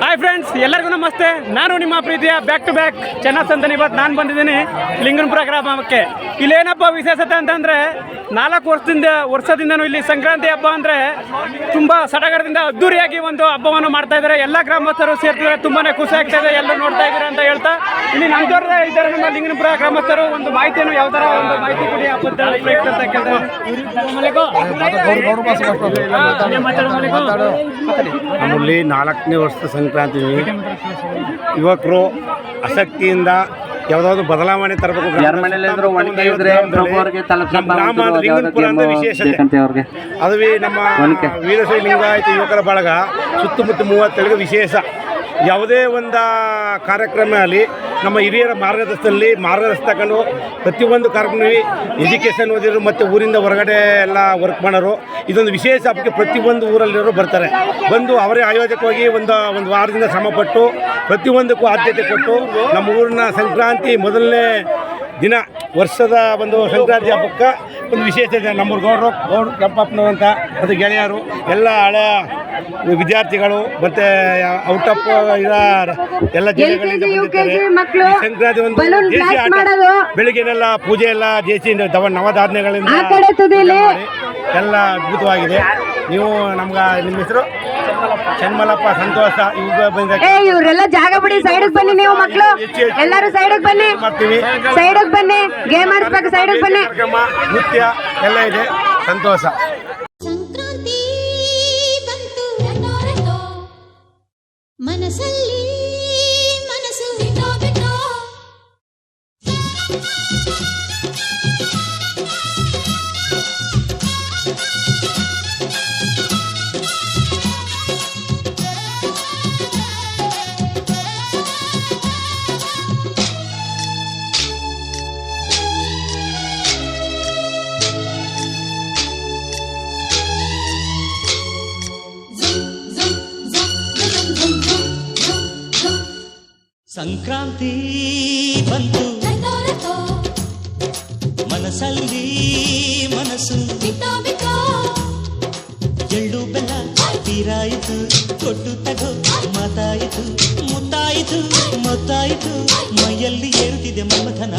Hi friends ಎಲ್ಲರಿಗೂ ನಮಸ್ತೆ ನಾನು ನಿಮ್ಮ ಪ್ರೀತಿಯ ಬ್ಯಾಕ್ ಟು ಬ್ಯಾಕ್ ಚೆನ್ನತ್ ಅಂತ ಇವತ್ತು ನಾನು ಬಂದಿದ್ದೀನಿ ಲಿಂಗನಪುರ ಗ್ರಾಮಕ್ಕೆ ಇಲ್ಲೇನಪ್ಪ ವಿಶೇಷತೆ ಅಂತಂದರೆ ನಾಲ್ಕು ವರ್ಷದಿಂದ ವರ್ಷದಿಂದನೂ ಇಲ್ಲಿ ಸಂಕ್ರಾಂತಿ ಹಬ್ಬ ಅಂದರೆ ತುಂಬ ಸಡಗರದಿಂದ ಅದ್ದೂರಿಯಾಗಿ ಒಂದು ಹಬ್ಬವನ್ನು ಮಾಡ್ತಾ ಇದ್ದಾರೆ ಎಲ್ಲ ಗ್ರಾಮಸ್ಥರು ಸೇರ್ತಿದ್ದಾರೆ ತುಂಬಾ ಖುಷಿ ಆಗ್ತಾ ಇದೆ ಎಲ್ಲರೂ ನೋಡ್ತಾ ಇದ್ದಾರೆ ಅಂತ ಹೇಳ್ತಾ ಇಲ್ಲಿ ನಮ್ಮ ತೋರದ ಇದ್ದಾರೆ ನಮ್ಮ ಲಿಂಗನಪುರ ಗ್ರಾಮಸ್ಥರು ಒಂದು ಮಾಹಿತಿಯನ್ನು ಯಾವ ಥರ ಒಂದು ಮಾಹಿತಿ ಕೊಡಿ ಹಬ್ಬದ ನಾಲ್ಕನೇ ವರ್ಷದ ಸಂಕ್ರಾಂತಿ ಅಂತೀವಿ ಯುವಕರು ಆಸಕ್ತಿಯಿಂದ ಯಾವುದಾದ್ರು ಬದಲಾವಣೆ ತರಬೇಕು ಅದು ನಮ್ಮ ವೀರಶೈ ಲಿಂಗಾಯತ ಯುವಕರ ಬಳಗ ಸುತ್ತಮುತ್ತ ಮೂವತ್ತೇಳಿಗೆ ವಿಶೇಷ. ಯಾವುದೇ ಒಂದು ಕಾರ್ಯಕ್ರಮ ಅಲ್ಲಿ ನಮ್ಮ ಹಿರಿಯರ ಮಾರ್ಗದರ್ಶನದಲ್ಲಿ ಮಾರ್ಗದರ್ಶನ ತಗೊಂಡು ಪ್ರತಿಯೊಂದು ಕಾರ್ಯಕ್ರಮ ಎಜುಕೇಷನ್ ಓದಿದ್ರು ಮತ್ತು ಊರಿಂದ ಹೊರಗಡೆ ಎಲ್ಲ ವರ್ಕ್ ಮಾಡೋರು. ಇದೊಂದು ವಿಶೇಷ ಹಬ್ಬಕ್ಕೆ ಪ್ರತಿಯೊಂದು ಊರಲ್ಲಿರೋರು ಬರ್ತಾರೆ. ಬಂದು ಅವರೇ ಆಯೋಜಕವಾಗಿ ಒಂದು ಒಂದು ವಾರದಿಂದ ಶ್ರಮಪಟ್ಟು ಪ್ರತಿಯೊಂದಕ್ಕೂ ಆದ್ಯತೆ ಕೊಟ್ಟು ನಮ್ಮ ಊರಿನ ಸಂಕ್ರಾಂತಿ ಮೊದಲನೇ ದಿನ, ವರ್ಷದ ಒಂದು ಸಂಕ್ರಾಂತಿ ಹಬ್ಬಕ್ಕೆ ಒಂದು ವಿಶೇಷ ಇದೆ ನಮ್ಮ ಗೌಡ್ರು ಗೌಡ್ರು ಕೆಂಪಪ್ಪನವ್ರು ಮತ್ತು ಗೆಳೆಯರು, ಎಲ್ಲ ಹಳೆ ವಿದ್ಯಾರ್ಥಿಗಳು ಮತ್ತೆ ಔಟ್ ಆಫ್ ಇರೋ ಎಲ್ಲ ಜಿಲ್ಲೆಗಳಿಂದ ಈ ಸಂಕ್ರಾಂತಿ ಒಂದು ದೇಸಿ ಆಟ. ಬೆಳಿಗ್ಗೆನೆಲ್ಲ ಪೂಜೆ ಎಲ್ಲ ದೇಸಿ ದವ ನವಧಾನ್ಯಗಳಿಂದ ತುದಿಲಿ. ಎಲ್ಲ ಅದ್ಭುತವಾಗಿದೆ. ನೀವು ನಮ್ಗೆ ನಿಮ್ಮ ಹೆಸರು? ಚನ್ಮಲಪ್ಪ ಸಂತೋಷ. ಇವಾಗ ಬಂದ ಇವ್ರೆಲ್ಲ ಜಾಗ ಬಿಡಿ. ಸೈಡಿಗೆ ಬನ್ನಿ ನೀವು ಮಕ್ಕಳು ಎಲ್ಲರೂ ಸೈಡಿಗೆ ಬನ್ನಿ. ಮಾಡ್ತೀವಿ? ಸೈಡಿಗೆ ಬನ್ನಿ. ಗೇಮ್ ಆಡಿಸ್ಬೇಕು ಸೈಡಿಗೆ ಬನ್ನಿ. ನೃತ್ಯ ಎಲ್ಲ ಇದೆ. ಸಂತೋಷ. ಮನಸ್ಸಲ್ಲಿ ಮನಸ್ಸು ಸಂಕ್ರಾಂತಿ ಬಂತು. ಮನಸ್ಸಲ್ಲಿ ಮನಸ್ಸು. ಎಳ್ಳು ಬೆಲ್ಲ ತೀರಾಯಿತು ಕೊಟ್ಟು ತಗೋ ಮಾತಾಯಿತು ಮುತ್ತಾಯಿತು ಮತ್ತಾಯಿತು. ಮೈಯಲ್ಲಿ ಏರುತ್ತಿದೆ ಮಮಥನ